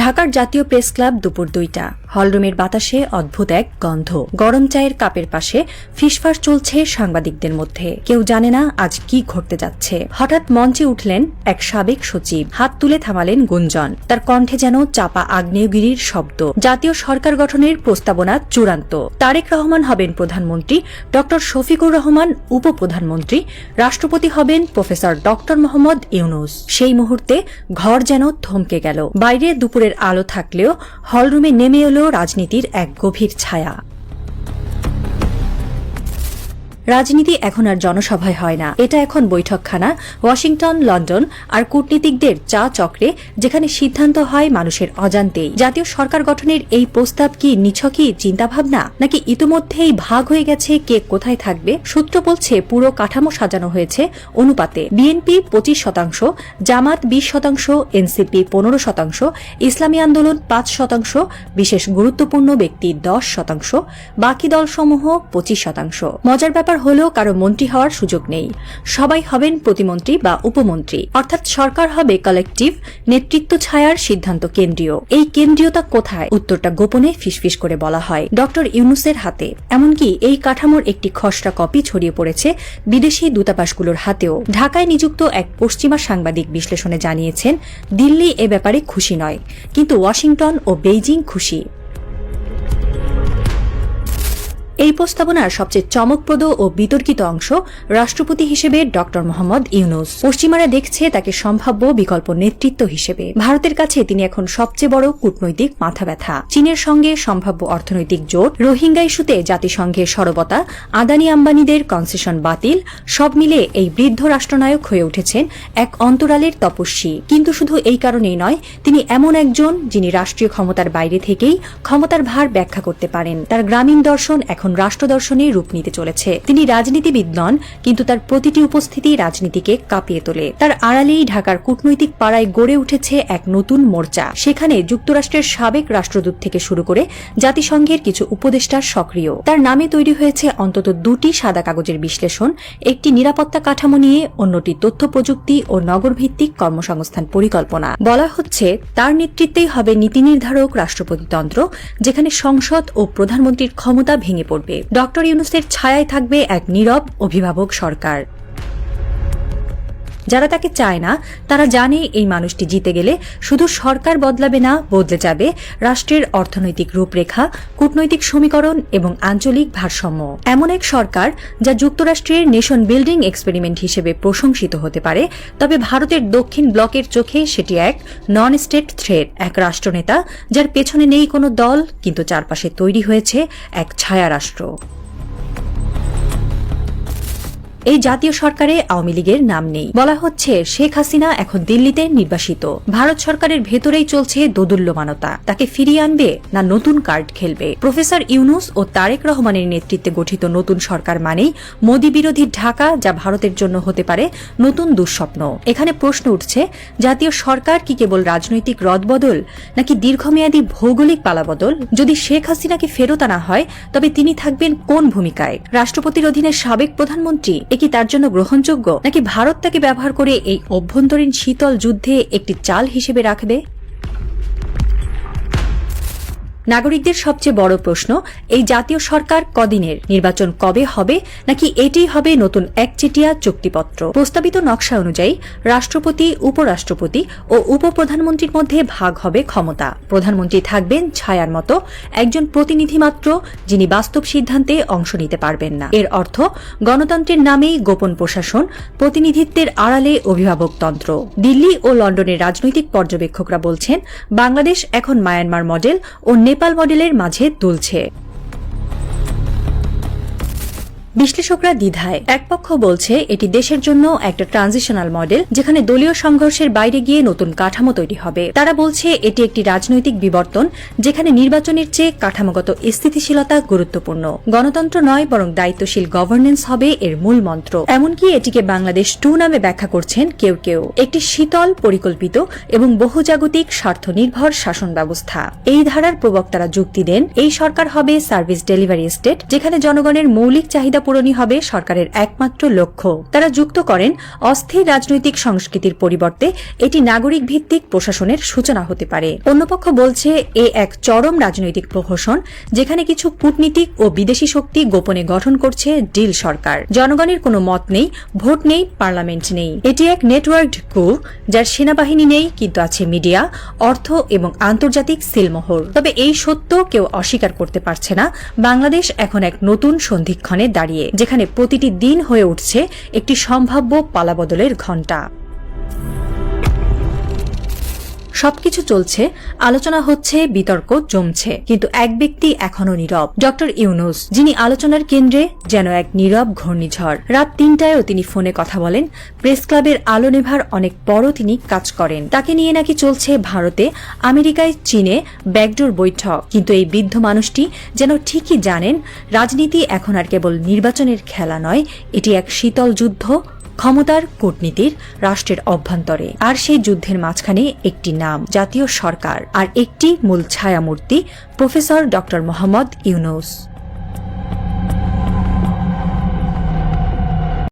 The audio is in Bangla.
ঢাকার জাতীয় প্রেস ক্লাব দুপুর দুইটা। হলরুমের বাতাসে অদ্ভুত এক গন্ধ। গরম চায়ের কাপের পাশে ফিসফাস চলছে সাংবাদিকদের মধ্যে। কেউ জানে না আজ কি ঘটতে যাচ্ছে। হঠাৎ মঞ্চে উঠলেন এক সাবেক সচিব। হাত তুলে থামালেন গুঞ্জন। তার কণ্ঠে যেন চাপা আগ্নেয়গিরির শব্দ। জাতীয় সরকার গঠনের প্রস্তাবনা চূড়ান্ত। তারেক রহমান হবেন প্রধানমন্ত্রী ড শফিকুর রহমান উপপ্রধানমন্ত্রী, রাষ্ট্রপতি হবেন প্রফেসর ড মোহাম্মদ ইউনুস। সেই মুহূর্তে ঘর যেন থমকে গেল। বাইরে দুপুরের আলো থাকলেও হলরুমে নেমে এলো রাজনীতির এক গভীর ছায়া। রাজনীতি এখন আর জনসভায় হয় না। এটা এখন বৈঠকখানা, ওয়াশিংটন, লন্ডন আর কূটনীতিকদের চা চক্রে যেখানে সিদ্ধান্ত হয় মানুষের অজান্তেই। জাতীয় সরকার গঠনের এই প্রস্তাব কি নিছকই চিন্তাভাবনা? নাকি ইতিমধ্যেই ভাগ হয়ে গেছে কে কোথায় থাকবে? সূত্র বলছে পুরো কাঠামো সাজানো হয়েছে অনুপাতে। বিএনপি পঁচিশ শতাংশ, জামাত বিশ শতাংশ, এনসিপি পনেরো শতাংশ, ইসলামী আন্দোলন পাঁচ শতাংশ, বিশেষ গুরুত্বপূর্ণ ব্যক্তি দশ শতাংশ, বাকি দলসমূহ পঁচিশ শতাংশ। মজার ব্যাপার হলেও কারও মন্ত্রী হওয়ার সুযোগ নেই। সবাই হবেন প্রতিমন্ত্রী বা উপমন্ত্রী। অর্থাৎ সরকার হবে কালেকটিভ নেতৃত্ব ছায়ার সিদ্ধান্ত কেন্দ্রীয়। এই কেন্দ্রীয়তা কোথায়? উত্তরটা গোপনে ফিসফিস করে বলা হয়। ডক্টর ইউনুসের হাতে। এমনকি এই কাঠামোর একটি খসড়া কপি ছড়িয়ে পড়েছে বিদেশি দূতাবাসগুলোর হাতেও। ঢাকায় নিযুক্ত এক পশ্চিমা সাংবাদিক বিশ্লেষণে জানিয়েছেন, দিল্লি এ ব্যাপারে খুশি নয়। কিন্তু ওয়াশিংটন ও বেইজিং খুশি। এই প্রস্তাবনার সবচেয়ে চমকপ্রদ ও বিতর্কিত অংশ রাষ্ট্রপতি হিসেবে ড মোহাম্মদ ইউনুস। পশ্চিমারা দেখছে তাকে সম্ভাব্য বিকল্প নেতৃত্ব হিসেবে। ভারতের কাছে তিনি এখন সবচেয়ে বড় কূটনৈতিক মাথা ব্যথা চীনের সঙ্গে সম্ভাব্য অর্থনৈতিক জোট, রোহিঙ্গা ইস্যুতে জাতিসংঘের সরবতা, আদানি আম্বানিদের কনসেশন বাতিল, সব মিলে এই বৃদ্ধ রাষ্ট্রনায়ক হয়ে উঠেছেন এক অন্তরালের তপস্বী। কিন্তু শুধু এই কারণেই নয়, তিনি এমন একজন যিনি রাষ্ট্রীয় ক্ষমতার বাইরে থেকেই ক্ষমতার ভার ব্যাখ্যা করতে পারেন। তার গ্রামীণ দর্শন এখন রাষ্ট্রদর্শনে রূপ নিতে চলেছে। তিনি রাজনীতিবিদ নন, কিন্তু তার প্রতিটি উপস্থিতি রাজনীতিকে কাঁপিয়ে তোলে। তার আড়ালেই ঢাকার কূটনৈতিক পাড়ায় গড়ে উঠেছে এক নতুন মোর্চা। সেখানে যুক্তরাষ্ট্রের সাবেক রাষ্ট্রদূত থেকে শুরু করে জাতিসংঘের কিছু উপদেষ্টা সক্রিয়। তার নামে তৈরি হয়েছে অন্তত দুটি সাদা কাগজের বিশ্লেষণ, একটি নিরাপত্তা কাঠামো নিয়ে, অন্যটি তথ্য প্রযুক্তি ও নগরভিত্তিক কর্মসংস্থান পরিকল্পনা। বলা হচ্ছে, তার নেতৃত্বেই হবে নীতি নির্ধারক রাষ্ট্রপতিতন্ত্র যেখানে সংসদ ও প্রধানমন্ত্রীর ক্ষমতা ভেঙে পড়বে। ডক্টর ইউনুসের ছায়ায় থাকবে এক নীরব অভিভাবক সরকার। যারা তাকে চায় না, তারা জানে এই মানুষটি জিতে গেলে শুধু সরকার বদলাবে না, বদলে যাবে রাষ্ট্রের অর্থনৈতিক রূপরেখা, কূটনৈতিক সমীকরণ এবং আঞ্চলিক ভারসাম্য। এমন এক সরকার যা যুক্তরাষ্ট্রের নেশন বিল্ডিং এক্সপেরিমেন্ট হিসেবে প্রশংসিত হতে পারে, তবে ভারতের দক্ষিণ ব্লকের চোখে সেটি এক নন স্টেট থ্রেড এক রাষ্ট্রনেতা যার পেছনে নেই কোনো দল, কিন্তু চারপাশে তৈরি হয়েছে এক ছায়া রাষ্ট্র। এই জাতীয় সরকারে আওয়ামী লীগের নাম নেই। বলা হচ্ছে, শেখ হাসিনা এখন দিল্লিতে নির্বাসিত। ভারত সরকারের ভেতরেই চলছে দোদুল্যমানতা। তাকে ফিরিয়ে আনবে না নতুন কার্ড খেলবে? প্রফেসর ইউনুস ও তারেক রহমানের নেতৃত্বে গঠিত নতুন সরকার মানেই মোদী বিরোধী ঢাকা, যা ভারতের জন্য হতে পারে নতুন দুঃস্বপ্ন। এখানে প্রশ্ন উঠছে, জাতীয় সরকার কি কেবল রাজনৈতিক রদবদল, নাকি দীর্ঘমেয়াদী ভৌগোলিক পালাবদল? যদি শেখ হাসিনাকে ফেরত আনা হয়, তবে তিনি থাকবেন কোন ভূমিকায়? রাষ্ট্রপতির অধীনে সাবেক প্রধানমন্ত্রী এ কি তার জন্য গ্রহণযোগ্য? নাকি ভারত তাকে ব্যবহার করে এই অভ্যন্তরীণ শীতল যুদ্ধে একটি চাল হিসেবে রাখবে? নাগরিকদের সবচেয়ে বড় প্রশ্ন, এই জাতীয় সরকার কদিনের নির্বাচন কবে হবে, নাকি এটি হবে নতুন একচেটিয়া চুক্তিপত্র? প্রস্তাবিত নকশা অনুযায়ী রাষ্ট্রপতি, উপরাষ্ট্রপতি ও উপপ্রধানমন্ত্রীর মধ্যে ভাগ হবে ক্ষমতা। প্রধানমন্ত্রী থাকবেন ছায়ার মতো, একজন প্রতিনিধি মাত্র, যিনি বাস্তব সিদ্ধান্তে অংশ নিতে পারবেন না। এর অর্থ, গণতন্ত্রের নামেই গোপন প্রশাসন, প্রতিনিধিত্বের আড়ালে অভিভাবকতন্ত্র দিল্লি ও লন্ডনের রাজনৈতিক পর্যবেক্ষকরা বলছেন, বাংলাদেশ এখন মায়ানমার মডেল ও নেপাল মডেলের মাঝে দুলছে। বিশ্লেষকরা দ্বিধায়। এক পক্ষ বলছে, এটি দেশের জন্য একটা ট্রানজিশনাল মডেল, যেখানে দলীয় সংঘর্ষের বাইরে গিয়ে নতুন কাঠামো তৈরি হবে। তারা বলছে, এটি একটি রাজনৈতিক বিবর্তন, যেখানে নির্বাচনের চেয়ে কাঠামোগত স্থিতিশীলতা গুরুত্বপূর্ণ। গণতন্ত্র নয়, বরং দায়িত্বশীল গভর্নেন্স হবে এর মূল মন্ত্র। এমনকি এটিকে বাংলাদেশ টু নামে ব্যাখ্যা করছেন কেউ কেউ। একটি শীতল, পরিকল্পিত এবং বহুজাগতিক স্বার্থ নির্ভর শাসন ব্যবস্থা। এই ধারার প্রবক্তারা যুক্তি দেন, এই সরকার হবে সার্ভিস ডেলিভারি স্টেট, যেখানে জনগণের মৌলিক চাহিদা পূরণই হবে সরকারের একমাত্র লক্ষ্য। তারা যুক্ত করেন অস্থির রাজনৈতিক সংস্কৃতির পরিবর্তে এটি নাগরিক ভিত্তিক প্রশাসনের সূচনা হতে পারে। অন্যপক্ষ বলছে, এ এক চরম রাজনৈতিক প্রহসন, যেখানে কিছু কূটনীতিক ও বিদেশি শক্তি গোপনে গঠন করছে ডিল সরকার। জনগণের কোনো মত নেই, ভোট নেই, পার্লামেন্ট নেই। এটি এক নেটওয়ার্কড কু যার সেনাবাহিনী নেই, কিন্তু আছে মিডিয়া, অর্থ এবং আন্তর্জাতিক সিলমোহর। তবে এই সত্য কেউ অস্বীকার করতে পারছে না। বাংলাদেশ এখন এক নতুন সন্ধিক্ষণে দাঁড়িয়ে যেখানে প্রতিটি দিন হয়ে উঠছে একটি সম্ভাব্য পালাবদলের ঘণ্টা। সবকিছু চলছে, আলোচনা হচ্ছে, বিতর্ক জমছে। কিন্তু এক ব্যক্তি এখনও নীরব। ডক্টর ইউনুস, যিনি আলোচনার কেন্দ্রে, যেন এক নীরব ঘূর্ণিঝড়। রাত তিনটায়ও তিনি ফোনে কথা বলেন। প্রেস ক্লাবের আলো নেভার অনেক বড় তিনি কাজ করেন। তাকে নিয়ে নাকি চলছে ভারতে, আমেরিকায়, চীনে ব্যাকডোর বৈঠক। কিন্তু এই বৃদ্ধ মানুষটি যেন ঠিকই জানেন, রাজনীতি এখন আর কেবল নির্বাচনের খেলা নয়, এটি এক শীতল যুদ্ধ ক্ষমতার কূটনীতির রাষ্ট্রের অভ্যন্তরে। আর সেই যুদ্ধের মাঝখানে একটি নাম, জাতীয় সরকার। আর একটি মূল ছায়ামূর্তি, প্রফেসর ড মোহাম্মদ ইউনুস।